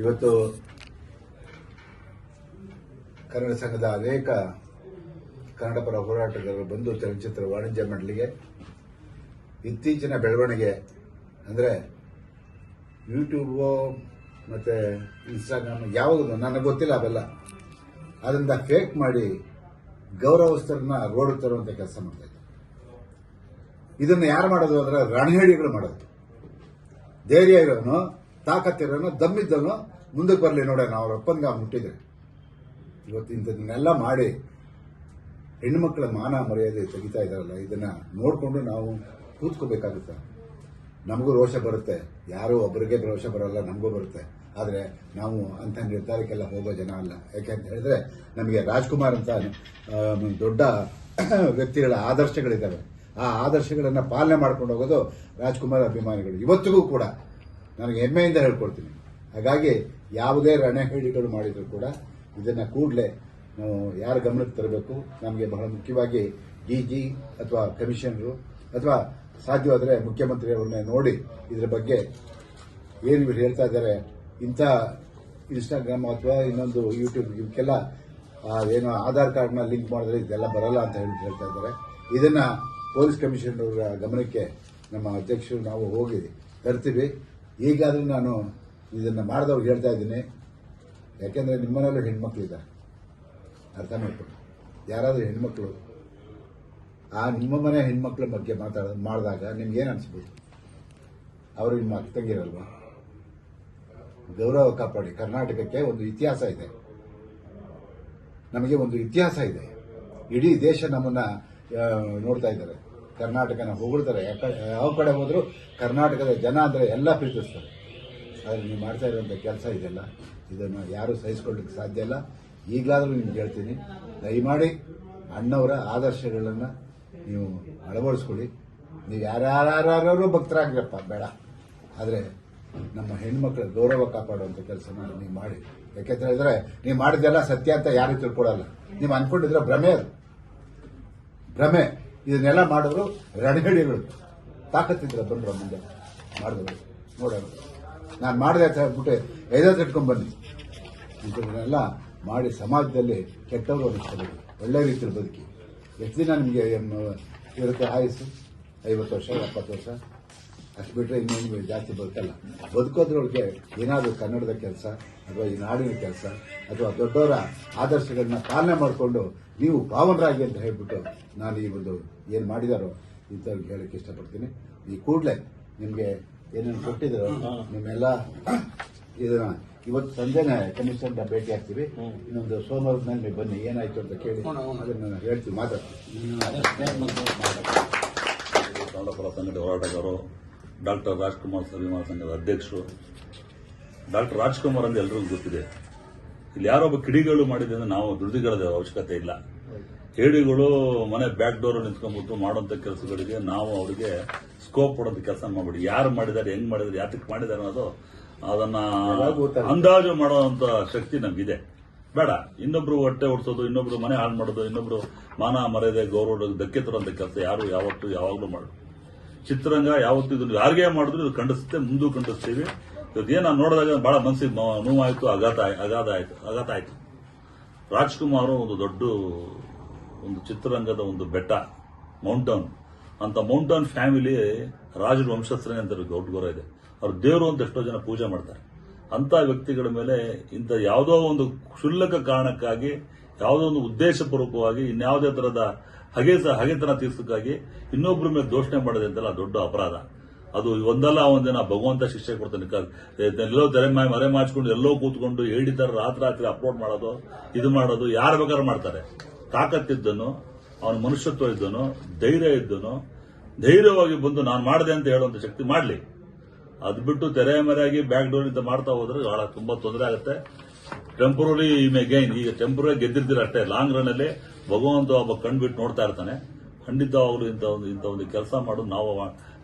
ಇವತ್ತು ಕನ್ನಡ ಸಂಘದ ಅನೇಕ ಕನ್ನಡ ಪರ ಹೋರಾಟಗಾರರು ಬಂದು ಚಲನಚಿತ್ರ ವಾಣಿಜ್ಯ ಮಂಡಳಿಗೆ ಇತ್ತೀಚಿನ ಬೆಳವಣಿಗೆ ಅಂದರೆ ಯೂಟ್ಯೂಬು ಮತ್ತು ಇನ್ಸ್ಟಾಗ್ರಾಮ್ ಯಾವುದು ನನಗೆ ಗೊತ್ತಿಲ್ಲ ಅವೆಲ್ಲ. ಅದರಿಂದ ಫೇಕ್ ಮಾಡಿ ಗೌರವಸ್ಥರನ್ನ ರೋಡ್ ತರುವಂಥ ಕೆಲಸ ಮಾಡ್ತಾ ಇದ್ದಾರೆ. ಇದನ್ನು ಯಾರು ಮಾಡೋದು ಅಂದರೆ ರಣಹೇಳಿಗಳು ಮಾಡೋದು. ಧೈರ್ಯ ಇರೋನು ತಾಕತ್ತಿರೋನು ದಮ್ಮಿದ್ದವನು ಮುಂದಕ್ಕೆ ಬರಲಿ ನೋಡೋಣ ಅವ್ರ ಒಪ್ಪಂದ ಮುಟ್ಟಿದ್ರೆ. ಇವತ್ತು ಇಂಥದನ್ನೆಲ್ಲ ಮಾಡಿ ಹೆಣ್ಣುಮಕ್ಕಳ ಮಾನ ಮರ್ಯಾದೆ ತೆಗಿತಾ ಇದ್ದಾರಲ್ಲ, ಇದನ್ನ ನೋಡಿಕೊಂಡು ನಾವು ಕೂತ್ಕೋಬೇಕಾಗುತ್ತೆ. ನಮಗೂ ರೋಷ ಬರುತ್ತೆ. ಯಾರೋ ಒಬ್ಬರಿಗೆ ರೋಷ ಬರೋಲ್ಲ, ನಮಗೂ ಬರುತ್ತೆ. ಆದರೆ ನಾವು ಅಂಥ ನಿರ್ಧಾರಕ್ಕೆಲ್ಲ ಹೋಗೋ ಜನ ಅಲ್ಲ. ಯಾಕೆ ಅಂತ ಹೇಳಿದ್ರೆ, ನಮಗೆ ರಾಜ್ಕುಮಾರ್ ಅಂತ ದೊಡ್ಡ ವ್ಯಕ್ತಿಗಳ ಆದರ್ಶಗಳಿದ್ದಾವೆ. ಆ ಆದರ್ಶಗಳನ್ನು ಪಾಲನೆ ಮಾಡ್ಕೊಂಡು ಹೋಗೋದು ರಾಜ್ಕುಮಾರ್ ಅಭಿಮಾನಿಗಳು. ಇವತ್ತಿಗೂ ಕೂಡ ನನಗೆ ಹೆಮ್ಮೆಯಿಂದ ಹೇಳ್ಕೊಡ್ತೀನಿ. ಹಾಗಾಗಿ ಯಾವುದೇ ರಣಹೇಳಿಗಳು ಮಾಡಿದರೂ ಕೂಡ ಇದನ್ನ ಕೂಡಲೇ ನಾವು ಯಾರ ಗಮನಕ್ಕೆ ತರಬೇಕು? ನಮಗೆ ಬಹಳ ಮುಖ್ಯವಾಗಿ ಡಿ ಜಿ ಅಥವಾ ಕಮಿಷನರು ಅಥವಾ ಸಾಧ್ಯವಾದರೆ ಮುಖ್ಯಮಂತ್ರಿಯವರನ್ನೇ ನೋಡಿ ಇದರ ಬಗ್ಗೆ ಏನು ಇವ್ರು ಹೇಳ್ತಾ ಇದ್ದಾರೆ. ಇಂಥ ಇನ್ಸ್ಟಾಗ್ರಾಮ್ ಅಥವಾ ಇನ್ನೊಂದು ಯೂಟ್ಯೂಬ್ ಇವಕ್ಕೆಲ್ಲ ಏನು ಆಧಾರ್ ಕಾರ್ಡ್ನ ಲಿಂಕ್ ಮಾಡಿದ್ರೆ ಇದೆಲ್ಲ ಬರಲ್ಲ ಅಂತ ಹೇಳಿ ಹೇಳ್ತಾ ಇದ್ದಾರೆ. ಇದನ್ನ ಪೊಲೀಸ್ ಕಮಿಷನರ್ ಗಮನಕ್ಕೆ ನಮ್ಮ ಅಧ್ಯಕ್ಷರು ನಾವು ಹೋಗಿ ತರ್ತೀವಿ. ಈಗಾದರೂ ನಾನು ಇದನ್ನ ಮಾಡಿದವ್ರಿಗೆ ಹೇಳ್ತಾ ಇದ್ದೀನಿ. ಯಾಕೆಂದ್ರೆ ನಿಮ್ಮನೆಯಲ್ಲೂ ಹೆಣ್ಮಕ್ಳಿದ್ದಾರೆ ಅರ್ಥ ಮಾಡ್ಕೊಂಡು ಯಾರಾದರೂ ಹೆಣ್ಮಕ್ಳು, ಆ ನಿಮ್ಮ ಮನೆ ಹೆಣ್ಮಕ್ಳ ಬಗ್ಗೆ ಮಾತಾಡ, ಮಾಡಿದಾಗ ನಿಮ್ಗೇನು ಅನಿಸ್ಬೋದು? ಅವರು ನಿಮ್ಮ ಅಕ್ಕ ತಂಗಿರಲ್ವಾ? ಗೌರವ ಕಾಪಾಡಿ. ಕರ್ನಾಟಕಕ್ಕೆ ಒಂದು ಇತಿಹಾಸ ಇದೆ. ನಮಗೆ ಒಂದು ಇತಿಹಾಸ ಇದೆ. ಇಡೀ ದೇಶ ನಮ್ಮನ್ನ ನೋಡ್ತಾ ಇದ್ದಾರೆ. ಕರ್ನಾಟಕನ ಹೊಗಳ್ತಾರೆ. ಯಾವ ಕಡೆ ಹೋದ್ರು ಕರ್ನಾಟಕದ ಜನ ಅಂದರೆ ಎಲ್ಲ ಪ್ರೀತಿಸ್ತಾರೆ. ಆದ್ರೆ ನೀವು ಮಾಡ್ತಾ ಇರುವಂತ ಕೆಲಸ ಇದೆಲ್ಲ. ಇದನ್ನು ಯಾರು ಸಹಿಸ್ಕೊಳ್ಳಿಕ್ಕೆ ಸಾಧ್ಯ ಇಲ್ಲ. ಈಗಲಾದರೂ ನಿಮ್ಗೆ ಹೇಳ್ತೀನಿ, ದಯಮಾಡಿ ಅಣ್ಣವರ ಆದರ್ಶಗಳನ್ನು ನೀವು ಅಳವಡಿಸ್ಕೊಳ್ಳಿ. ನೀವು ಯಾರ್ಯಾರು ಭಕ್ತರಾಗ್ರಪ್ಪ, ಬೇಡ. ಆದರೆ ನಮ್ಮ ಹೆಣ್ಮಕ್ಳ ಗೌರವ ಕಾಪಾಡುವಂಥ ಕೆಲಸನ ನೀವು ಮಾಡಿ. ಯಾಕೆಂತ ಹೇಳಿದ್ರೆ ನೀವು ಮಾಡಿದ್ದೆಲ್ಲ ಸತ್ಯ ಅಂತ ಯಾರು ತಿಳ್ಕೊಡಲ್ಲ ನೀವು ಅನ್ಕೊಂಡಿದ್ರೆ ಭ್ರಮೆ ಅದು. ಭ್ರಮೆ. ಇದನ್ನೆಲ್ಲ ಮಾಡಿದ್ರು ರಣಗಳಿಗಳು. ತಾಕತ್ತಿದ್ರೆ ಬಂದ್ರು ಮುಂದೆ. ಮಾಡಿದ್ರು. ನೋಡೋಣ. ನಾನು ಮಾಡಿದೆ ಅಂತ ಹೇಳ್ಬಿಟ್ಟು ಐದತ್ತು ಇಟ್ಕೊಂಡ್ ಬನ್ನಿ. ಇಂಥದನ್ನೆಲ್ಲ ಮಾಡಿ ಸಮಾಜದಲ್ಲಿ ಕೆಟ್ಟವರು ಅನಿಸ್ತಾರೆ. ಒಳ್ಳೆ ರೀತಿಯಲ್ಲಿ ಬದುಕಿ. ಎಷ್ಟು ದಿನ ನಿಮಗೆ ಇರುತ್ತೆ ಆಯಸ್ಸು? ಐವತ್ತು ವರ್ಷ, ಎಪ್ಪತ್ತು ವರ್ಷ? ಅಷ್ಟು ಬಿಟ್ಟರೆ ನಿಮಗೆ ಜಾಸ್ತಿ ಬದುಕಲ್ಲ. ಬದುಕೋದ್ರೊಳಗೆ ಏನಾದರೂ ಕನ್ನಡದ ಕೆಲಸ ಅಥವಾ ಈ ನಾಡಿನ ಕೆಲಸ ಅಥವಾ ದೊಡ್ಡವರ ಆದರ್ಶಗಳನ್ನ ಪಾಲನೆ ಮಾಡಿಕೊಂಡು ನೀವು ಪಾವನರಾಗಿ ಅಂತ ಹೇಳ್ಬಿಟ್ಟು ನಾನು ಈ ಒಂದು ಏನು ಮಾಡಿದಾರೋ ಇಂಥವ್ರಿಗೆ ಹೇಳಕ್ಕೆ ಇಷ್ಟಪಡ್ತೀನಿ. ಈ ಕೂಡಲೇ ನಿಮಗೆ ಏನೇನು ಕೊಟ್ಟಿದ್ರು ನಿಮ್ಮೆಲ್ಲ ಇದನ್ನ ಇವತ್ತು ಸಂಜೆನೆ ಕಮಿಷನ್ ಭೇಟಿ ಆಗ್ತೀವಿ. ಇನ್ನೊಂದು ಸೋಮವಾರದ ಮೇಲೆ ಬನ್ನಿ ಏನಾಯ್ತು ಅಂತ ಕೇಳಿ ಅದನ್ನ ಹೇಳ್ತೀವಿ ಮಾತಾಡ್ತೀವಿ ಹೋರಾಟಗಾರರು ಡಾಕ್ಟರ್ ರಾಜ್ಕುಮಾರ್ ಸರ್ವಿಮಾ ಸಂಘದ ಅಧ್ಯಕ್ಷರು, ಡಾಕ್ಟರ್ ರಾಜ್ಕುಮಾರ್ ಅಂತ ಎಲ್ರಿಗೂ ಗೊತ್ತಿದೆ. ಇಲ್ಲಿ ಯಾರೊಬ್ಬ ಕಿಡಿಗಳು ಮಾಡಿದೆ ಅಂದ್ರೆ ನಾವು ದುಡಿದಿಗಳದ ಅವಶ್ಯಕತೆ ಇಲ್ಲ. ಹೇಡಿಗಳು ಮನೆ ಬ್ಯಾಕ್ ಡೋರ್ ನಿಂತ್ಕೊಂಡ್ಬಿಟ್ಟು ಮಾಡುವಂತ ಕೆಲಸಗಳಿಗೆ ನಾವು ಅವರಿಗೆ ಸ್ಕೋಪ್ ಕೊಡೋಂತ ಕೆಲಸ ಮಾಡ್ಬಿಡಿ. ಯಾರು ಮಾಡಿದ್ದಾರೆ, ಹೆಂಗ್ ಮಾಡಿದ್ದಾರೆ ಯಾತಕ್ಕೆ ಮಾಡಿದ್ದಾರೆ ಅನ್ನೋದು ಅದನ್ನ ಅಂದಾಜು ಮಾಡುವಂತ ಶಕ್ತಿ ನಮ್ಗಿದೆ. ಬೇಡ, ಇನ್ನೊಬ್ರು ಹೊಟ್ಟೆ ಹೊಡ್ಸೋದು ಇನ್ನೊಬ್ರು ಮನೆ ಹಾಳು ಮಾಡೋದು, ಇನ್ನೊಬ್ರು ಮಾನ ಮರ್ಯಾದೆ ಗೌರವ ಧಕ್ಕೆ ತರುವಂಥ ಕೆಲಸ ಯಾರು ಯಾವತ್ತು ಯಾವಾಗಲೂ ಮಾಡು ಚಿತ್ರರಂಗ ಯಾವತ್ತು ಇದನ್ನು ಯಾರಿಗೆ ಮಾಡಿದ್ರು ಇದು ಖಂಡಿಸುತ್ತೆ, ಮುಂದೂ ಖಂಡಿಸ್ತೀವಿ. ಇವತ್ತು ಏನು ನಾನು ನೋಡಿದಾಗ ಬಹಳ ಮನಸ್ಸಿಗೆ ನೋವಾಯಿತು, ಅಗಾಧ ಆಘಾತ ಆಯಿತು ಆಘಾತ ಆಯ್ತು. ರಾಜ್ಕುಮಾರ್ ಒಂದು ದೊಡ್ಡ ಒಂದು ಚಿತ್ರರಂಗದ ಒಂದು ಬೆಟ್ಟ, ಮೌಂಟನ್. ಅಂತ ಮೌಂಟನ್ ಫ್ಯಾಮಿಲಿ ರಾಜರು ವಂಶಸ್ಥರೇ ಅಂತ ದೊಡ್ಡ ಗೌರವ ಇದೆ. ಅವ್ರು ದೇವರು ಅಂತ ಎಷ್ಟೋ ಜನ ಪೂಜೆ ಮಾಡ್ತಾರೆ. ಅಂತ ವ್ಯಕ್ತಿಗಳ ಮೇಲೆ ಇಂಥ ಯಾವುದೋ ಒಂದು ಕ್ಷುಲ್ಲಕ ಕಾರಣಕ್ಕಾಗಿ, ಯಾವುದೋ ಒಂದು ಉದ್ದೇಶಪೂರ್ವಕವಾಗಿ ಇನ್ಯಾವುದೇ ತರಹದ ಹಗೆ ಹಾಗೆತನ ತೀರ್ಸಕ್ಕಾಗಿ ಇನ್ನೊಬ್ಬರ ಮೇಲೆ ದೋಷಣೆ ಮಾಡೋದು ಅಂತೆಲ್ಲ ದೊಡ್ಡ ಅಪರಾಧ. ಅದು ಒಂದಲ್ಲ ಒಂದಿನ ಭಗವಂತ ಶಿಕ್ಷೆ ಕೊಡ್ತಾನೆ. ಎಲ್ಲೋ ತೆರೆ ಮರೆ ಮಾಡಿಸ್ಕೊಂಡು ಎಲ್ಲೋ ಕೂತ್ಕೊಂಡು ಹೇಳಿದ್ದಾರೆ ತರ ರಾತ್ರಿ ರಾತ್ರಿ ಅಪ್ಲೋಡ್ ಮಾಡೋದು, ಇದು ಮಾಡೋದು, ಯಾರು ಬೇಕಾದ್ರೂ ಮಾಡ್ತಾರೆ. ತಾಕತ್ತಿದ್ದನು, ಅವನ ಮನುಷ್ಯತ್ವ ಇದ್ದನು, ಧೈರ್ಯ ಇದ್ದನು, ಧೈರ್ಯವಾಗಿ ಬಂದು ನಾನು ಮಾಡಿದೆ ಅಂತ ಹೇಳುವಂತ ಶಕ್ತಿ ಮಾಡಲಿ. ಅದು ಬಿಟ್ಟು ತೆರೆ ಮರೆಯಾಗಿ ಬ್ಯಾಕ್ ಡೋರ್ ಇಂದ ಮಾಡ್ತಾ ಹೋದ್ರೆ ಬಹಳ ತುಂಬಾ ತೊಂದರೆ ಆಗುತ್ತೆ. ಟೆಂಪರರಿ ಮೇ ಗೈನ್ ಈಗ ಟೆಂಪರರಿ ಗೆದ್ದಿರ್ತೀರ ಅಷ್ಟೇ. ಲಾಂಗ್ ರನ್ ಅಲ್ಲಿ ಭಗವಂತ ಒಬ್ಬ ಕಣ್ಬಿಟ್ಟು ನೋಡ್ತಾ ಇರ್ತಾನೆ. ಅವರು ಇಂಥ ಒಂದು ಇಂಥ ಒಂದು ಕೆಲಸ ಮಾಡು. ನಾವು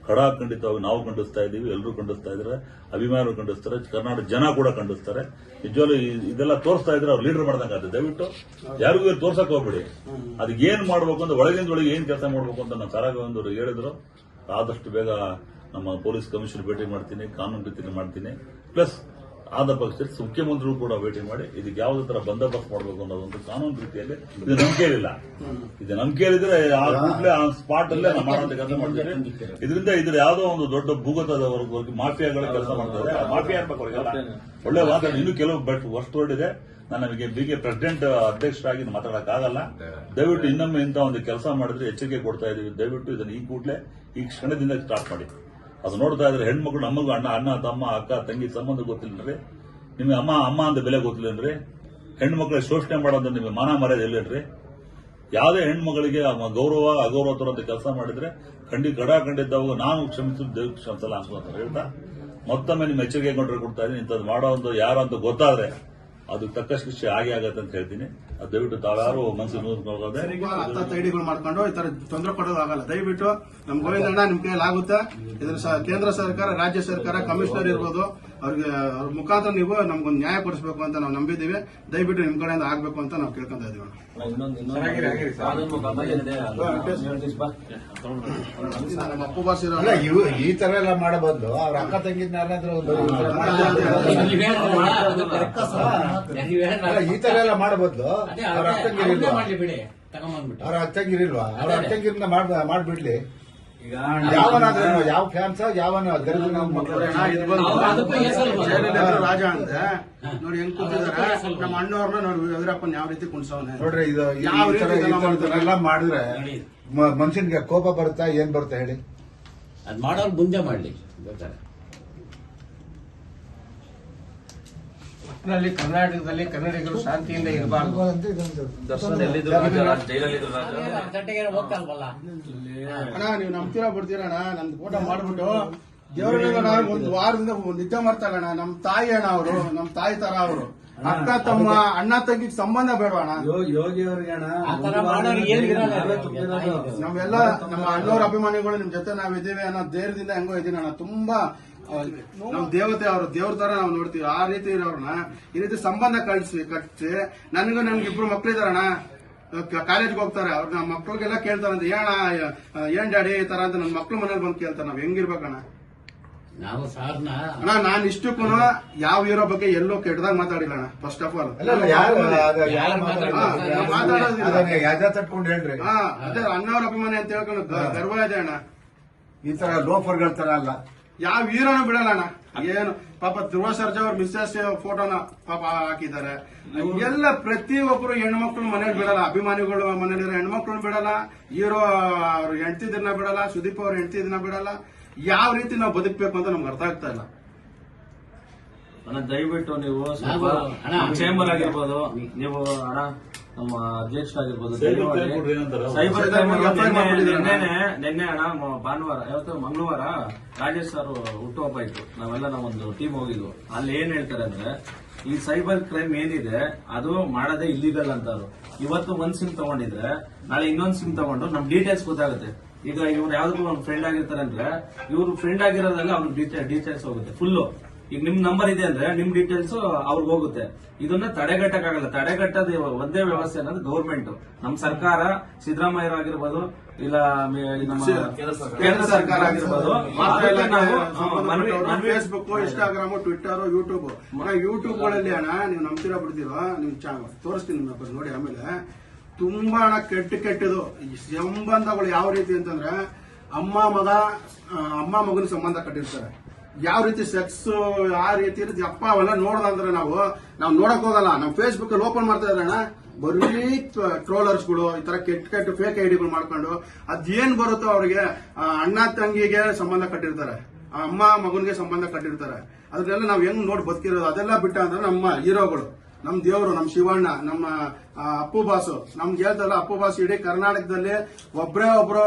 ಖಡಾ ಖಂಡಿತವಾಗಿ ನಾವು ಖಂಡಿಸ್ತಾ ಇದ್ದೀವಿ ಎಲ್ಲರೂ ಖಂಡಿಸ್ತಾ ಇದ್ದಾರೆ, ಅಭಿಮಾನಿಗಳು ಖಂಡಿಸ್ತಾರೆ, ಕರ್ನಾಟಕ ಜನ ಕೂಡ ಖಂಡಿಸ್ತಾರೆ. ನಿಜವಾಗ್ಲೂ ಇದೆಲ್ಲ ತೋರಿಸ್ತಾ ಇದ್ರೆ ಅವ್ರು ಲೀಡರ್ ಮಾಡ್ದಂಗಾಗುತ್ತೆ ದಯವಿಟ್ಟು ಯಾರಿಗೂ ಇವ್ರು ತೋರ್ಸಕ್ ಹೋಗ್ಬಿಡಿ. ಅದಕ್ಕೆ ಏನ್ ಮಾಡ್ಬೇಕು ಅಂತ, ಒಳಗಿಂದ ಒಳಗೆ ಏನು ಕೆಲಸ ಮಾಡ್ಬೇಕು ಅಂತ ನಮ್ಮ ಸರಾಗವಂದರು ಹೇಳಿದ್ರು. ಆದಷ್ಟು ಬೇಗ ನಮ್ಮ ಪೊಲೀಸ್ ಕಮಿಷನರ್ ಭೇಟಿ ಮಾಡ್ತೀನಿ, ಕಾನೂನು ರೀತಿಯಲ್ಲಿ ಮಾಡ್ತೀನಿ. ಪ್ಲಸ್ ಆದ ಪಕ್ಷದಲ್ಲಿ ಮುಖ್ಯಮಂತ್ರಿಗಳು ಕೂಡ ಭೇಟಿ ಮಾಡಿ ಇದಕ್ಕೆ ಯಾವುದೇ ತರ ಬಂದೋಬಸ್ತ್ ಮಾಡಬೇಕು ಅನ್ನೋದೊಂದು ಕಾನೂನು ರೀತಿಯಲ್ಲಿ ಇದು ನಂಬಿಕೆ ಇಲ್ಲ ಇದು ನಂಬಿಕೆ ಇದ್ರೆ ಆ ಕೂಡಲೇ ಆ ಸ್ಪಾಟ್ ಅಲ್ಲೇ ಮಾಡೋದಕ್ಕೆ ಕೆಲಸ ಮಾಡ್ತಾರೆ. ಇದರಿಂದ ಇದ್ರ ಯಾವುದೋ ಒಂದು ದೊಡ್ಡ ಭೂಗತದವರೆಗೂ ಮಾಫಿಯಾಗಳ ಕೆಲಸ ಮಾಡ್ತಾರೆ. ಮಾಫಿಯಾ ಇರ್ಬೇಕು ಒಳ್ಳೆ ವಾದ ಇನ್ನೂ ಕೆಲವು ಬಟ್ ವರ್ಷ ಹೊರಡಿದೆ ನಾನು ನಮಗೆ ಬಿಗೆ ಪ್ರೆಸಿಡೆಂಟ್ ಅಧ್ಯಕ್ಷರಾಗಿ ಮಾತಾಡಕ್ಕಾಗಲ್ಲ ದಯವಿಟ್ಟು ಇನ್ನೊಮ್ಮೆ ಇಂಥ ಒಂದು ಕೆಲಸ ಮಾಡಿದ್ರೆ ಎಚ್ಚರಿಕೆ ಕೊಡ್ತಾ ಇದೀವಿ. ದಯವಿಟ್ಟು ಇದನ್ನ ಈ ಕೂಡಲೇ ಈ ಕ್ಷಣದಿಂದ ಸ್ಟಾರ್ಟ್ ಮಾಡಿ. ಅದು ನೋಡ್ತಾ ಇದ್ರೆ ಹೆಣ್ಮಕ್ಳು ನಮಗೂ ಅಣ್ಣ ಅಣ್ಣ, ತಮ್ಮ, ಅಕ್ಕ, ತಂಗಿ ಸಂಬಂಧ ಗೊತ್ತಿಲ್ಲನ್ರಿ ನಿಮಗೆ ಅಮ್ಮ ಅಮ್ಮ ಅಂತ ಬೆಲೆ ಗೊತ್ತಿಲ್ಲನ್ರಿ ಹೆಣ್ಮಕ್ಳ ಶೋಷಣೆ ಮಾಡೋದು ನಿಮಗೆ ಮಾನ ಮರ್ಯಾದೆ ಇಲ್ಲನ್ರಿ ಯಾವುದೇ ಹೆಣ್ಮಗಳಿಗೆ ಗೌರವ ಅಗೌರವ ಅಂತ ಕೆಲಸ ಮಾಡಿದ್ರೆ ಖಂಡಿತ ಗಡ ಕಂಡಿದ್ದಾವ ನಾನು ಕ್ಷಮಿಸಿದ ಕ್ಷಮಿಸಲ್ಲ ಅಂತ ಹೇಳ್ತಾ ಮತ್ತೊಮ್ಮೆ ನಿಮ್ಮ ಎಚ್ಚರಿಕೆ ಕೊಟ್ಟರೆ ಕೊಡ್ತಾ ಇದ್ದೀನಿ. ಇಂಥದ್ದು ಮಾಡೋ ಒಂದು ಯಾರು ಅಂತ ಗೊತ್ತಾದ್ರೆ ಅದು ತಕ್ಕಷ್ಟು ಶಿಕ್ಷೆ ಆಗೇ ಆಗತ್ತೆ ಅಂತ ಹೇಳ್ತೀನಿ. ಅದು ದಯವಿಟ್ಟು ತಾವ್ಯಾರು ಮನಸ್ಸು ನೋಡ್ಕೊಳ್ಳೋದೆ ಹತ್ತ ಐಡಿಗಳು ಮಾಡ್ಕೊಂಡು ಈ ತರ ತೊಂದರೆ ಕೊಡೋದಾಗಲ್ಲ ದಯವಿಟ್ಟು ನಮ್ ಗೋವಿಂದಣ್ಣ ನಿಮ್ ಕೈಯಲ್ಲಿ ಆಗುತ್ತೆ. ಇದ್ರ ಕೇಂದ್ರ ಸರ್ಕಾರ, ರಾಜ್ಯ ಸರ್ಕಾರ, ಕಮಿಷನರ್ ಇರ್ಬೋದು. ಅವ್ರಿಗೆ ಅವ್ರ ಮುಖಾಂತರ ನೀವು ನಮ್ಗೊಂದು ನ್ಯಾಯ ಕೊಡಿಸಬೇಕು ಅಂತ ನಾವು ನಂಬಿದ್ದೀವಿ. ದಯವಿಟ್ಟು ನಿಮ್ ಕಡೆಯಿಂದ ಆಗ್ಬೇಕು ಅಂತ ನಾವು ಕೇಳ್ಕೊಂತ ಇದೀವಿ. ನಮ್ಮ ಅಪ್ಪು ಬಾಸ್ ಇರೋ ಈ ತರ ಎಲ್ಲ ಮಾಡಬಾರ್ದು ಬದಲು ಅವ್ರ ಅಕ್ಕ ತಂಗಿದ್ನ ಯಾರಾದ್ರೂ ಒಂದು ಈ ತರ ಎಲ್ಲ ಮಾಡಬಾರ್ದು ಬದಲು ಅವ್ರ ಅಕ್ಕಂಗಿರಿಲ್ವಾ? ತಗೊಂಬಂದ್ಬಿಟ್ಟು. ಅವ್ರ ಅಕ್ಕಂಗಿರಿಲ್ವಾ? ಅವ್ರ ಅಕ್ಕಂಗಿರ್ನ ಮಾಡ್ ಮಾಡ್ಬಿಡ್ಲಿ. ಯಾವನಾದ್ರೂ ಯಾವ ಫ್ಯಾನ್ಸ್ ಯಾವನ ಬಂತು. ರಾಜ ಅಂತ. ನೋಡಿ ಹೆಂಗ್ ಕೂತಿದಾರ. ನಮ್ಮ ಅಣ್ಣವ್ರನ್ನ ನೋಡಿ ಯಡಿಯೂರಪ್ಪನ ಯಾವ ರೀತಿ ಕುಣಿಸವನೆ. ನೋಡ್ರಿ ಇದು ಥರದ್ದನ್ನೆಲ್ಲ ಮಾಡಿದ್ರೆ ಮನುಷ್ಯನ್ಗೆ ಕೋಪ ಬರುತ್ತಾ ಏನ್ ಬರುತ್ತೆ ಹೇಳಿ? ಅದ್ ಮಾಡೋರ್ ಮುಂದೆ ಮಾಡ್ಲಿ ಗೊತ್ತಾರೆ ಒಟ್ಟಿನಲ್ಲಿ ಕರ್ನಾಟಕದಲ್ಲಿ ಕನ್ನಡಿಗರು ಶಾಂತಿಯಿಂದ ಇರಬಾರ್ದು. ಅಣ್ಣ ನೀವು ನಂಬ್ತೀರಾ ಬಿಡ್ತೀರಾ ಅಣ್ಣ? ನಂದು ಫೋಟೋ ಮಾಡ್ಬಿಟ್ಟು ದೇವ್ರ ನಾನು ಒಂದು ವಾರದಿಂದ ನಿದ್ದೆ ಮಾಡ್ತಾರಣ್ಣ ನಮ್ ತಾಯಿ ಅಣ್ಣ ಅವರು ನಮ್ ತಾಯಿ ತರ ಅವರು. ಅಕ್ಕ ತಮ್ಮ ಅಣ್ಣ ತಂಗಿ ಸಂಬಂಧ ಬೇಡವಣ ಅಣ್ಣ? ಯೋಗಿ ಅವ್ರಿಗೆ. ನಾವೆಲ್ಲ ನಮ್ಮ ಅಣ್ಣವ್ರ ಅಭಿಮಾನಿಗಳು ನಿಮ್ ಜೊತೆ ನಾವಿದ್ದೀವಿ ಅನ್ನೋ ಧೈರ್ಯದಿಂದ ಹೆಂಗೋ ಇದೀನಿ ಅಣ್ಣ ತುಂಬಾ ನಮ್ ದೇವತೆ ಅವರು ದೇವ್ರ ತರ ನಾವು ನೋಡ್ತೀವಿ. ಆ ರೀತಿ ಇರೋರ್ನ ಈ ರೀತಿ ಸಂಬಂಧ ಕಳಿಸಿ ಕಟ್ಸಿ ನನಗೂ ನನ್ಗೆ ಇಬ್ರು ಮಕ್ಳಿದಾರಣ ಕಾಲೇಜ್ಗೆ ಹೋಗ್ತಾರೆ. ಅವ್ರ ನಮ್ಮ ಮಕ್ಳಿಗೆಲ್ಲ ಕೇಳ್ತಾರಂತ ಏನ ಏನ್ ಡ್ಯಾಡಿ ಈ ತರ ಅಂತ ನನ್ನ ಮಕ್ಳು ಮನೇಲಿ ಬಂದು ಕೇಳ್ತಾರೆ. ನಾವ್ ಹೆಂಗಿರ್ಬೇಕಣ್ಣ? ನಾವು ಸಾರ್ನ ಅಣ್ಣ ನಾನ್ ಇಷ್ಟಕ್ಕೂ ಯಾವ ಹೀರೋ ಬಗ್ಗೆ ಎಲ್ಲೂ ಕೆಟ್ಟದಾಗ ಮಾತಾಡಿಲ್ಲ ಅಣ್ಣ ಫಸ್ಟ್ ಆಫ್ ಆಲ್ ತಟ್ಕೊಂಡು ಹೇಳ್ರಿ. ಹಾ ಅದೇ ಅಣ್ಣವ್ರ ಅಭಿಮಾನಿ ಅಂತ ಹೇಳ್ಕೊಂಡು ಗರ್ವ ಇದೆ ಅಣ್ಣ. ಈ ತರ ಲೋಫರ್ಗಳ ತರ ಅಲ್ಲ. ಯಾವ ಹೀರೋನು ಬಿಡಲ್ಲಣ್ಣ ಏನು ಪಾಪ ಧ್ರುವ ಸರ್ಜಾ ಅವ್ರ ಮಿಸ್ಸಸ್ ಫೋಟೋನ ಪಾಪ ಹಾಕಿದ್ದಾರೆ. ಎಲ್ಲ ಪ್ರತಿ ಒಬ್ರು ಹೆಣ್ಮಕ್ಳು ಮನೇಲಿ ಬಿಡಲ್ಲ. ಅಭಿಮಾನಿಗಳು ಮನೇಲಿರೋ ಹೆಣ್ಮಕ್ಳು ಬಿಡಲ್ಲ. ಹೀರೋ ಅವ್ರ ಹೆಂಡತಿ ದಿನ ಬಿಡಲ್ಲ. ಸುದೀಪ್ ಅವ್ರ ಹೆಂಡತಿ ದಿನ ಬಿಡಲ್ಲ. ಯಾವ ರೀತಿ ನಾವು ಬದುಕಬೇಕು ಅಂತ ನಮ್ಗೆ ಅರ್ಥ ಆಗ್ತಾ ಇಲ್ಲ. ಅಣ್ಣ ದಯವಿಟ್ಟು ನೀವು ಚೇಂಬರ್ ಆಗಿರ್ಬೋದು. ನೀವು ಅಣ್ಣ ನಮ್ಮ ಅಧ್ಯಕ್ಷರಾಗಿರ್ಬೋದು? ಸೈಬರ್ ಕ್ರೈಮ್ ನಿನ್ನೆ- ಅಣ್ಣ. ನಿನ್ನೆ ಅಣ್ಣ ಮ- ಭಾನುವಾರ ಯಾವತ್ತು ಮಂಗಳವಾರ ರಾಜೇಶ್ ಸರ್ ಹುಟ್ಟುಹಬ್ಬ ಇತ್ತು ನಾವೆಲ್ಲ ನಾವೊಂದು ಟೀಮ್ ಹೋಗಿದ್ವು. ಅಲ್ಲಿ ಏನ್ ಹೇಳ್ತಾರೆ ಅಂದ್ರೆ ಈ ಸೈಬರ್ ಕ್ರೈಮ್ ಏನಿದೆ ಅದು ಮಾಡದೇ ಇಲ್ಲಿಗಲ್ ಅಂತಾರು ಇವತ್ತು ಒಂದ್ ಸಿಮ್ ತಗೊಂಡಿದ್ರೆ ನಾಳೆ ಇನ್ನೊಂದ್ ಸಿಮ್ ತಗೊಂಡು ನಮ್ ಡೀಟೇಲ್ಸ್ ಗೊತ್ತಾಗುತ್ತೆ. ಈಗ ಇವ್ರು ಯಾವ್ದು ಒಂದು ಫ್ರೆಂಡ್ ಆಗಿರ್ತಾರೆ ಅಂದ್ರೆ ಇವ್ರು ಫ್ರೆಂಡ್ ಆಗಿರೋದ್ರಲ್ಲಿ ಅವ್ರ ಡೀಟೇಲ್ಸ್ ಹೋಗುತ್ತೆ ಫುಲ್ಲು ಈಗ ನಿಮ್ ನಂಬರ್ ಇದೆ ಅಂದ್ರೆ ನಿಮ್ ಡೀಟೇಲ್ಸ್ ಅವ್ರಿಗೆ ಹೋಗುತ್ತೆ. ಇದನ್ನ ತಡೆಗಟ್ಟಕ್ಕಾಗಲ್ಲ. ತಡೆಗಟ್ಟದ ಒಂದೇ ವ್ಯವಸ್ಥೆ ಅನ್ನೋದು ಗೌರ್ಮೆಂಟ್ ನಮ್ ಸರ್ಕಾರ ಸಿದ್ದರಾಮಯ್ಯ ಆಗಿರ್ಬೋದು ಇಲ್ಲ ನಮ್ಮ ಕೇಂದ್ರ ಸರ್ಕಾರ. ಆಗಿರ್ಬೋದು. ಫೇಸ್ಬುಕ್ ಇನ್ಸ್ಟಾಗ್ರಾಮ್ ಟ್ವಿಟರ್ ಯೂಟ್ಯೂಬ್ ಯೂಟ್ಯೂಬ್ಗಳಲ್ಲಿ ಅಣ್ಣ ನೀವು ನಂಬ್ತೀರಾ ಬಿಡ್ತೀರೋ? ನೀವು ತೋರಿಸ್ತೀನಿ ನೋಡಿ ಆಮೇಲೆ. ತುಂಬಾ ಹಣ ಕೆಟ್ಟ ಕೆಟ್ಟದು ಸಂಬಂಧಗಳು ಯಾವ ರೀತಿ ಅಂತಂದ್ರೆ ಅಮ್ಮ ಮಗ ಅಮ್ಮ ಮಗನ ಸಂಬಂಧ ಕಟ್ಟಿರ್ತಾರೆ. ಯಾವ ರೀತಿ ಸೆಕ್ಸ್ ಆ ರೀತಿ ಅಪ್ಪ ಅವೆಲ್ಲ ನೋಡೋದಂದ್ರೆ ನಾವು ನಾವು ನೋಡಕ್ ಹೋಗಲ್ಲ. ನಾವು ಫೇಸ್ಬುಕ್ ಅಲ್ಲಿ ಓಪನ್ ಮಾಡ್ತಾ ಇದ್ರಣ್ಣ ಬರೀ ಟ್ರೋಲರ್ಸ್ಗಳು ಈ ತರ ಕೆಟ್ಟ ಕೆಟ್ಟ ಫೇಕ್ ಐಡಿಗಳು ಮಾಡ್ಕೊಂಡು ಅದೇನ್ ಬರುತ್ತೋ ಅವ್ರಿಗೆ ಅಣ್ಣ ತಂಗಿಗೆ ಸಂಬಂಧ ಕಟ್ಟಿರ್ತಾರೆ. ಅಮ್ಮ ಮಗನಿಗೆ ಸಂಬಂಧ ಕಟ್ಟಿರ್ತಾರೆ. ಅದನ್ನೆಲ್ಲ ನಾವ್ ಹೆಂಗ್ ನೋಡಿ ಬದುಕಿರೋದು, ಅದೆಲ್ಲ ಬಿಟ್ಟ ಅಂದ್ರೆ ನಮ್ಮ ಹೀರೋಗಳು. ನಮ್ ದೇವರು, ನಮ್ ಶಿವಣ್ಣ, ನಮ್ಮ ಅಪ್ಪು ಬಾಸು. ನಮ್ಗೆ ಹೇಳ್ತಲ್ಲ, ಅಪ್ಪು ಬಾಸು ಇಡೀ ಕರ್ನಾಟಕದಲ್ಲಿ ಒಬ್ರೇ ಒಬ್ರು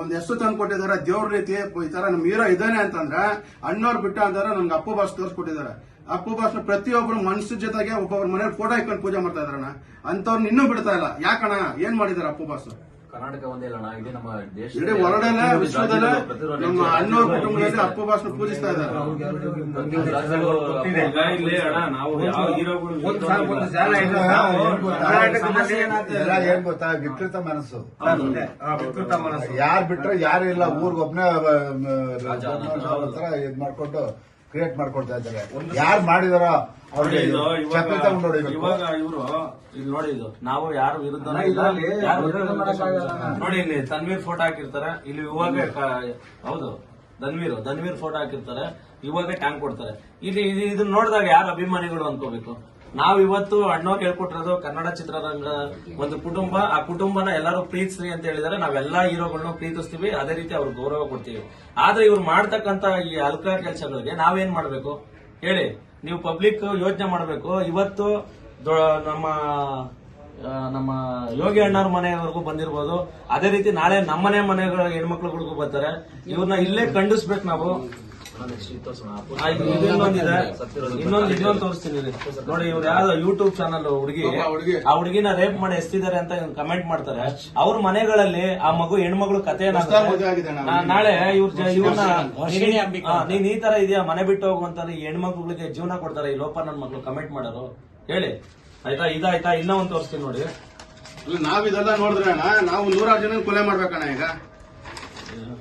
ಒಂದ್ ಹೆಸರು ತಂದು ಕೊಟ್ಟಿದ್ದಾರೆ, ದೇವ್ರ ರೀತಿ, ಈ ತರ ನಮ್ ಹೀರೋ ಇದಾನೆ ಅಂತಂದ್ರೆ ಅಣ್ಣವ್ರು ಬಿಟ್ಟ ಅಂತಂದ್ರೆ ನಮ್ಗೆ ಅಪ್ಪು ಬಾಸ್ ತೋರಿಸ್ಕೊಟ್ಟಿದ್ದಾರೆ. ಅಪ್ಪು ಬಾಸ್ನ ಪ್ರತಿಯೊಬ್ಬರು ಮನ್ಸು ಜೊತೆಗೆ ಒಬ್ಬೊಬ್ಬರ ಮನೇಲಿ ಫೋಟೋ ಇಟ್ಕೊಂಡು ಪೂಜೆ ಮಾಡ್ತಾ ಇದಾರಣ್ಣ ಅಂತವ್ರನ್ನ ಇನ್ನೂ ಬಿಡ್ತಾ ಇಲ್ಲ. ಯಾಕಣ್ಣ? ಏನ್ ಮಾಡಿದಾರೆ ಅಪ್ಪು ಬಾಸು? ಕರ್ನಾಟಕ ಒಂದೇ ಅಲ್ಲ ನಾವು ಇಡೀ ನಮ್ಮ ದೇಶ ಇಡೀ ಹೊರಡಲ್ಲ ವಿಶ್ವದಲ್ಲೇ ನಮ್ಮ ಅಣ್ಣವ್ರ ಕುಟುಂಬದಲ್ಲಿ ಅಪ್ಪು ಪೂಜಿಸ್ತಾ ಇದ್ದಾರೆ. ಇಲ್ಲಿ ಅಣ್ಣ ನಾವು ಯಾವ ಹೀರೋಗಳು ಒಂದು ಒಂದು ಸಾಲ ಇಲ್ಲ. ನಾವು ಕರ್ನಾಟಕದಲ್ಲಿ ಎಲ್ಲ ಏನ್ ಗೊತ್ತಾ ವಿಕೃತ ಮನಸ್ಸು. ವಿಕೃತ ಮನಸ್ಸು. ಯಾರ್ ಬಿಟ್ರೆ ಯಾರು ಇಲ್ಲ ಊರ್ಗ್ ಒಬ್ನೇ ತರ ಇದ್ ಮಾಡ್ಕೊಂಡು ಕ್ರಿಯೇಟ್ ಮಾಡ್ಕೊಳ್ತಾ ಇದ್ದಾರೆ. ಯಾರು ಮಾಡಿದಾರೋ ಅವ್ರಿಗೆ ಇದು ಚಪ್ಪಲಿ ಇವಾಗ ತಗೊಂಡು ಹೊಡಿಬೇಕು ಇವಾಗ ಇವರು ನೋಡಿ ಇದು. ನಾವು ಯಾರು ವಿರುದ್ಧ. ನೋಡಿ ಇಲ್ಲಿ ತನ್ವೀರ್ ಫೋಟೋ ಹಾಕಿರ್ತಾರೆ. ಇಲ್ಲಿ ಇವಾಗ ಕ- ಹೌದು ಧನ್ವೀರ್ ಧನ್ವೀರ್ ಫೋಟೋ ಹಾಕಿರ್ತಾರೆ. ಇವಾಗ ಟ್ಯಾಂಕ್ ಕೊಡ್ತಾರೆ. ಇಲ್ಲಿ ಇದು- ಇದನ್ನ ನೋಡಿದಾಗ ಯಾರು ಅಭಿಮಾನಿಗಳು ಅನ್ಕೋಬೇಕು? ನಾವ್ ಇವತ್ತು ಅಣ್ಣವ್ರು ಹೇಳ್ಕೊಟ್ಟಿರೋದು ಕನ್ನಡ ಚಿತ್ರರಂಗ ಒಂದು ಕುಟುಂಬ, ಆ ಕುಟುಂಬನ ಎಲ್ಲರೂ ಪ್ರೀತಿಸ್ರಿ ಅಂತ ಹೇಳಿದರೆ ನಾವೆಲ್ಲಾ ಹೀರೋಗಳನ್ನ ಪ್ರೀತಿಸ್ತೀವಿ. ಅದೇ ರೀತಿ ಅವ್ರಿಗೆ ಗೌರವ ಕೊಡ್ತೀವಿ. ಆದ್ರೆ ಇವ್ರು ಮಾಡ್ತಕ್ಕಂತ ಈ ಅಲ್ಕ ಕೆಲಸಗಳಿಗೆ ನಾವೇನ್ ಮಾಡ್ಬೇಕು? ಹೇಳಿ, ನೀವು ಪಬ್ಲಿಕ್ ಯೋಚನೆ ಮಾಡಬೇಕು. ಇವತ್ತು ನಮ್ಮ ನಮ್ಮ ಯೋಗಿ ಅಣ್ಣವ್ರ ಮನೆಯವರೆಗೂ ಬಂದಿರ್ಬೋದು. ಅದೇ ರೀತಿ ನಾಳೆ ನಮ್ಮನೆ ಮನೆಗಳ ಹೆಣ್ಮಕ್ಳುಗಳಿಗೂ ಬರ್ತಾರೆ. ಇವ್ರನ್ನ ಇಲ್ಲೇ ಖಂಡಿಸ್ಬೇಕು ನಾವು. ಇನ್ನೊಂದು ಇನ್ನೊಂದು ತೋರಿಸ್ತೀನಿ. ನೋಡಿ. ಇವ್ರು ಯಾವ್ದೋ ಯೂಟ್ಯೂಬ್ ಚಾನಲ್ ಹುಡುಗಿ ಆ ಹುಡ್ಗಿ. ಆ ಹುಡುಗಿನ ರೇಪ್ ಮಾಡಿ ಎಸ್ತಿದ್ದಾರೆ ಅಂತ ಕಮೆಂಟ್ ಮಾಡ್ತಾರೆ. ಅವ್ರ ಮನೆಗಳಲ್ಲಿ ಆ ಮಗು ಹೆಣ್ಮಗಳು ನಾ- ನಾಳೆ ಇವ್ರ ಇವ್ರನ್ನ ನೀನ್ ಈ ತರ ಇದೆಯಾ? ಮನೆ ಬಿಟ್ಟು ಹೋಗುವಂತ ಹೆಣ್ಮಗಳಿಗೆ ಈ ಹೆಣ್ಮಕ್ಳಿಗೆ ಜೀವನ ಕೊಡ್ತಾರೆ ಈ ಲೋಪ ನನ್ ಮಕ್ಳು ಕಮೆಂಟ್ ಮಾಡೋರು. ಹೇಳಿ. ಆಯ್ತಾ? ಇದಾಯ್ತಾ? ಇನ್ನೂ ಒಂದ್ ತೋರಿಸ್ತೀನಿ ನೋಡಿ. ಇಲ್ಲ, ನಾವ್ ಇದೆಲ್ಲ ನೋಡಿದ್ರೆ ಅಣ್ಣ ನಾವು ನೂರಾರು ಜನ ಕೊಲೆ ಮಾಡ್ಬೇಕಣ್ಣ ಈಗ.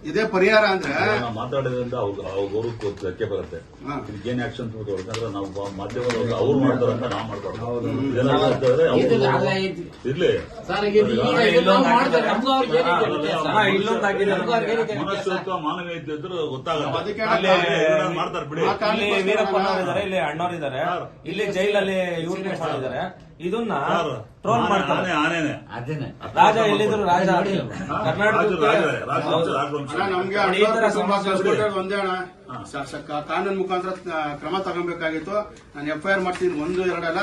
ಇದೇ ಪರಿಹಾರ ಅಂದ್ರೆ ನಾವು ಮಾತಾಡೋದ್ರಿಂದ ಅವ್ರು ಅವ್ರ ಗೌರವಕ್ಕೆ ಧಕ್ಕೆ ಬರುತ್ತೆ. ಏನ್ ಆಕ್ಷನ್ ತಗೋಬೇಕಂದ್ರೆ ನಾವು ಮಾಧ್ಯಮದವರು ಅವ್ರು ಮಾಡ್ತಾರಂತ ಅಂತ ನಾವು ಮಾಡ್ಬಾರ್ದು. ಇರ್ಲಿ? ಮನಸ್ಸತ್ವ ಮಾನವೀಯತೆ ಇದ್ರೆ ಗೊತ್ತಾಗಲ್ಲ. ಮಾಡ್ತಾರೆ ಬಿಡಿ. ವೀರಪ್ಪ ಇಲ್ಲಿ ಅಣ್ಣವ್ರಿದ್ದಾರೆ. ಇಲ್ಲಿ ಜೈಲಲ್ಲಿ ಇವ್ರನ್ನೇ ಮಾಡಿದ್ದಾರೆ ಇದನ್ನ ಟ್ರೋಲ್ ಮಾಡ್ತಾರೆ. ಆನೆ ಆನೇನೆ ಅದೇನೆ. ರಾಜ ಎಲ್ಲಿದ್ರು ರಾಜ. ಕರ್ನಾಟಕ ನಮ್ಗೆ ಒಂದೇ ಅಣ್ಣ. ಸ- ಕಾನೂನು ಮುಖಾಂತರ ಕ್ರಮ ತಗೊಬೇಕಾಗಿತ್ತು. ನಾನು ಎಫ್ ಐ ಆರ್ ಮಾಡ್ತೀನಿ. ಒಂದು ಎರಡಲ್ಲ.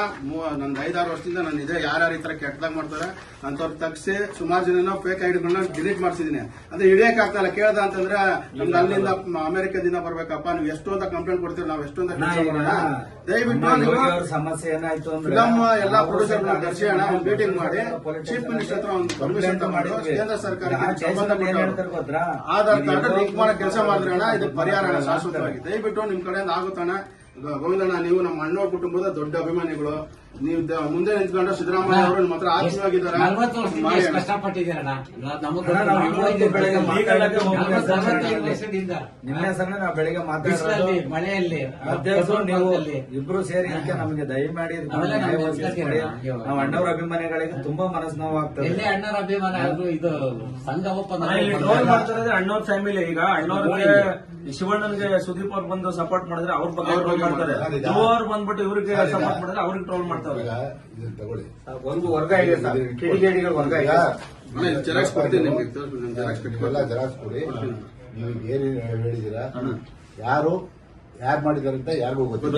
ನಂದು ಐದಾರು ವರ್ಷದಿಂದ ನಾನು ಇದೆ. ಯಾರ್ಯಾರು ಈ ತರ ಕೆಟ್ಟದಾಗ ಮಾಡ್ತಾರೆ ಅಂತವ್ರು ತಗ್ಸಿ ಸುಮಾರು ಜನ ಫೇಕ್ ಐಡಿಗಳನ್ನ ಡಿಲೀಟ್ ಮಾಡ್ಸಿದ್ದೀನಿ ಅಂದ್ರೆ ಹಿಡಿಯಕ್ ಆಗ್ತಲ್ಲ ಕೇಳ್ದ ಅಂತಂದ್ರೆ ನಮ್ಗೆ ಅಲ್ಲಿಂದ ಅಮೆರಿಕದಿಂದ ಬರ್ಬೇಕಪ್ಪ. ನೀವು ಎಷ್ಟೊಂದ ಅಂತ ಕಂಪ್ಲೇಂಟ್ ಕೊಡ್ತೀವಿ ನಾವು ಎಷ್ಟೊಂದ ಅಂತ ದಯವಿಟ್ಟು ಸಮಸ್ಯೆ ಏನಾಯ್ತು ಎಲ್ಲಾ ಪ್ರೊಡ್ಯೂಸರ್ ಕರ್ಸಿ ಅಣ್ಣ ಒಂದು ಮೀಟಿಂಗ್ ಮಾಡಿ ಚೀಫ್ ಮಿನಿಸ್ಟರ್ ಹತ್ರ ಒಂದು ಪರ್ಮಿಷನ್ ತಗೊಂಡು ಕೇಂದ್ರ ಸರ್ಕಾರ ಆಧಾರ್ ಕಾರ್ಡ್ ಲಿಂಕ್ ಮಾಡೋ ಕೆಲಸ ಮಾಡಿದ್ರೆ ಅಣ್ಣ ಇದು ಪರಿಹಾರ ಶಾಶ್ವತವಾಗಿ ದಯವಿಟ್ಟು ನಿಮ್ ಕಡೆಯಿಂದ ಆಗುತ್ತಾನೆ ಗೋವಿಂದಣ್ಣ ನೀವು ನಮ್ಮ ಅಣ್ಣ ಕುಟುಂಬದ ದೊಡ್ಡ ಅಭಿಮಾನಿಗಳು. ನೀವು ಮುಂದೆ ನಿಂತ್ಕೊಂಡು ಸಿದ್ದರಾಮಯ್ಯ ಅವರು ನಿಮ್ಮ ಹತ್ರ ಆತ್ಮೀಯವಾಗಿದ್ದಾರೆ. ನಲ್ವತ್ತು ವರ್ಷದಿಂದ ಎಷ್ಟು ಕಷ್ಟಪಟ್ಟಿದ್ದೀರಣ್ಣ? ನಮಗೆ ನಾವು ಇವತ್ತು ಬೆಳಗ್ಗೆ ಮಾತಾಡಿದ್ದು ನಲವತ್ತೈದು ವರ್ಷದಿಂದ ನಿಮ್ಮ ಹೆಸರನ್ನ ನಾವು ಬೆಳಿಗ್ಗೆ ಬಿಸಿಲಲ್ಲಿ ಮಾತಾಡೋದು ಮಳೆಯಲ್ಲಿ ಅಧ್ಯಕ್ಷರು ನೀವು ಕಾಲದಲ್ಲಿ. ಇಬ್ರು ಸೇರಿ ಇದಕ್ಕೆ ನಮಗೆ ದಯಮಾಡಿ ಇದಕ್ಕೆ ಅವೆಲ್ಲ ನಾವು ಒದಗಿಸ್ಕೊಡಿ. ಅಣ್ಣವ್ರ ಅಭಿಮಾನಿಗಳಿಗೆ ತುಂಬಾ ಮನಸ್ಸು ನೋವಾಗ್ತದೆ ಎಲ್ಲೇ ಅಣ್ಣರ ಅಭಿಮಾನ? ಆದ್ರೂ ಇದು ಸಂಘ ಒಪ್ಪಂದ ಇಲ್ಲಿ ಟ್ರೋಲ್ ಮಾಡ್ತಾರೆ ಅಣ್ಣವ್ರ ಫ್ಯಾಮಿಲಿ ಈಗ. ಅಣ್ಣವ್ರಿಗೆ ಶಿವಣ್ಣನ್ಗೆ ಸುದೀಪ್ ಅವ್ರು ಬಂದು ಸಪೋರ್ಟ್ ಮಾಡಿದ್ರೆ ಅವ್ರ ಬಗ್ಗೆ ಟ್ರೋಲ್ ಮಾಡ್ತಾರೆ. ಮಾಡ್ತಾರೆ. ಧ್ರುವ ಅವ್ರು ಬಂದ್ಬಿಟ್ಟು ಇವ್ರಿಗೆ ಸಪೋರ್ಟ್ ಮಾಡಿದ್ರೆ ಅವ್ರಿಗೆ ಟ್ರೋಲ್ ಮಾಡ್ತಾರೆ. ಈಗ ಇದನ್ನ ತಗೊಳ್ಳಿ. ಒಂದು ವರ್ಗ ಇದೆ ಸರ್ ಕಿಡಿಗೇಡಿಗಳ ವರ್ಗ ಇದೆ. ಜೆರಾಕ್ಸ್ ಕೊಡ್ತೀನಿ ನಿಮ್ಗೆ ಜೆರಾಕ್ಸ್. ಜೆರಾಕ್ಸ್ ಕೊಡಿ. ನೀವು ಏನು ಹೇಳಿದ್ದೀರಾ ಯಾರು ಯಾರು ಮಾಡಿದಾರೆ ಅಂತ ಯಾರಿಗೂ ಗೊತ್ತಿಲ್ಲ.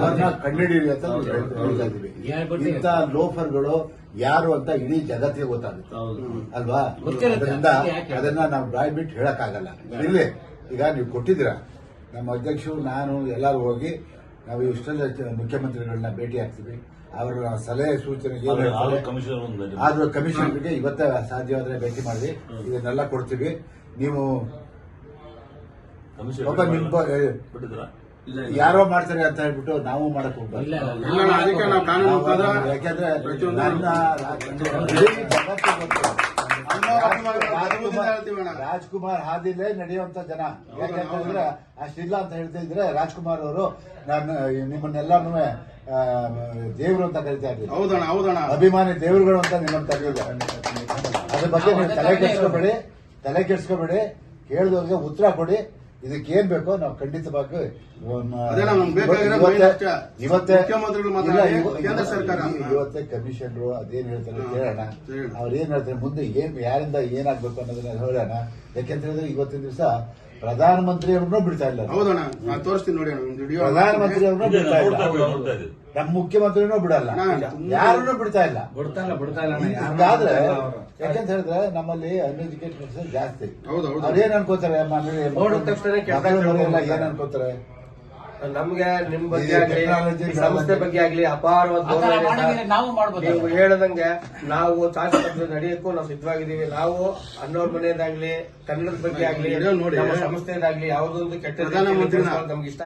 ಅವ್ರನ್ನ ಕಂಡುಹಿಡಿಯಿರಿ ಅಂತ ಹೇಳ್ತಾ- ಇದೀವಿ ಇಂಥ ಲೋಫರ್ಗಳು ಯಾರು ಅಂತ ಇಡೀ ಜಗತ್ತಿಗೆ ಗೊತ್ತಾಗುತ್ತೆ. ಅಲ್ವಾ? ಗೊತ್ತಿರುತ್ತೆ. ಅದರಿಂದ ಅದನ್ನ ನಾವು ಬಾಯ್ ಬಿಟ್ಟು ಹೇಳಕ್ಕಾಗಲ್ಲ ಇರ್ಲಿ. ಈಗ ನೀವು ಕೊಟ್ಟಿದ್ದೀರಾ? ನಮ್ಮ ಅಧ್ಯಕ್ಷರು ನಾನು ಎಲ್ಲರೂ ಹೋಗಿ ನಾವು ಇಷ್ಟೆಲ್ಲ ಮುಖ್ಯಮಂತ್ರಿಗಳನ್ನ ಭೇಟಿ ಆಗ್ತೀವಿ. ಅವರ ಸಲಹೆ ಸೂಚನೆ ಆದ್ರೂ ಕಮಿಷನ್ ಒಂದು ಆದ್ರೂ ಕಮಿಷನರ್ಗೆ ಇವತ್ತೇ ಸಾಧ್ಯವಾದ್ರೆ ಭೇಟಿ ಮಾಡಿ ಇದನ್ನೆಲ್ಲ ಕೊಡ್ತೀವಿ. ನೀವು ಒಬ್ಬ ನಿಮ್ಮ ಯಾರೋ ಮಾಡ್ತಾರೆ ಅಂತ ಹೇಳ್ಬಿಟ್ಟು ನಾವು ಮಾಡಕ್ ಹೋಗ್ಬಾರ್ದು. ಯಾಕೆಂದ್ರೆ ನನ್ನ. ರಾಜ್ಕುಮಾರ್ ಹಾದಿಲೇ ನಡೆಯುವಂತ ಜನ. ಯಾಕೆಂತಂದ್ರೆ ಅಷ್ಟಿಲ್ಲ ಅಂತ ಹೇಳ್ತಾ ಇದ್ರೆ ರಾಜ್ಕುಮಾರ್ ಅವರು ನಾನು ನಿಮ್ಮನ್ನೆಲ್ಲಾನು ದೇವರು ಅಂತ ಕರಿತಾ ಇದ್ದೀವಿ ಹೌದಣ್ಣ ಹೌದಣ್ಣ. ಅಭಿಮಾನಿ ದೇವರುಗಳು ಅಂತ ನಿಮ್ಮ ಕರೆಯೋದು ಅದ್ರ ಬಗ್ಗೆ ನೀವು ತಲೆ ಕೆಡ್ಸ್ಕೊಬೇಡಿ ತಲೆ ಕೆಡ್ಸ್ಕೊಬೇಡಿ ಕೇಳಿದವ್ರಿಗೆ ಉತ್ತರ ಕೊಡಿ ಇದಕ್ಕೆ ಏನ್ ಬೇಕೋ ನಾವು ಖಂಡಿತವಾಗಿ ಇವತ್ತೇ- ಇವತ್ತೇ ಕಮಿಷನರು ಅದೇನ್ ಹೇಳ್ತಾರೆ. ಕೇಳೋಣ. ಅವ್ರು ಏನ್ ಹೇಳ್ತಾರೆ ಮುಂದೆ ಏನ್ ಯಾರಿಂದ ಏನಾಗ್ಬೇಕು ಅನ್ನೋದನ್ನ ಹೇಳೋಣ. ಯಾಕೆಂತ ಹೇಳಿದ್ರೆ ಇವತ್ತಿನ ದಿವಸ ಪ್ರಧಾನಮಂತ್ರಿ ಅವ್ರನ್ನೂ ಬಿಡ್ತಾ ಇಲ್ಲ ಹೌದಣ್ಣ ನಾನು ತೋರಿಸ್ತೀನಿ ನೋಡಿ ಅಣ್ಣ ವಿಡಿಯೋ ಪ್ರಧಾನಮಂತ್ರಿ ಅವ್ರನ್ನೂ ಇದೆ, ಬಿಡ್ತಾ ಇಲ್ಲ. ನಮ್ಮ ಮುಖ್ಯಮಂತ್ರಿನೂ ಬಿಡಲ್ಲ. ಯಾರನ್ನೂ ಬಿಡ್ತಾ ಇಲ್ಲ. ಬಿಡ್ತಾ ಇಲ್ಲ ಬಿಡ್ತಾ ಇಲ್ಲ ಬಿಡ್ತಾ ಯಾಕಂತ ಹೇಳಿದ್ರೆ ನಮ್ಮಲ್ಲಿ ಅನ್ಎಜುಕೇಟೆಡ್ ಜಾಸ್ತಿ. ಹೌದು, ಹೌದು. ಅವ್ರು ಏನ್ ಅನ್ಕೋತಾರೆ. ಏನ್ ಅನ್ಕೋತಾರೆ? ನಮ್ಗೆ ನಿಮ್ ಬಗ್ಗೆ ಆಗ್ಲಿ ಸಂಸ್ಥೆ ಬಗ್ಗೆ ಆಗ್ಲಿ ಅಪಾರವಾದ. ನಾವು ಮಾಡ್ಬೋದು ನೀವು ಹೇಳದಂಗೆ ನಾವು ತಾಸು ನಡೆಯಕ್ಕೂ ನಾವು ಸಿದ್ಧವಾಗಿದ್ದೀವಿ ನಾವು ಅನ್ನೋರ್ ಮನೆಯದಾಗ್ಲಿ ಕನ್ನಡದ ಬಗ್ಗೆ ಆಗ್ಲಿ. ನಮ್ಮ ಸಂಸ್ಥೆದಾಗ್ಲಿ ಯಾವುದೊಂದು ಕೆಟ್ಟ ನಮ್ಗೆ ಇಷ್ಟ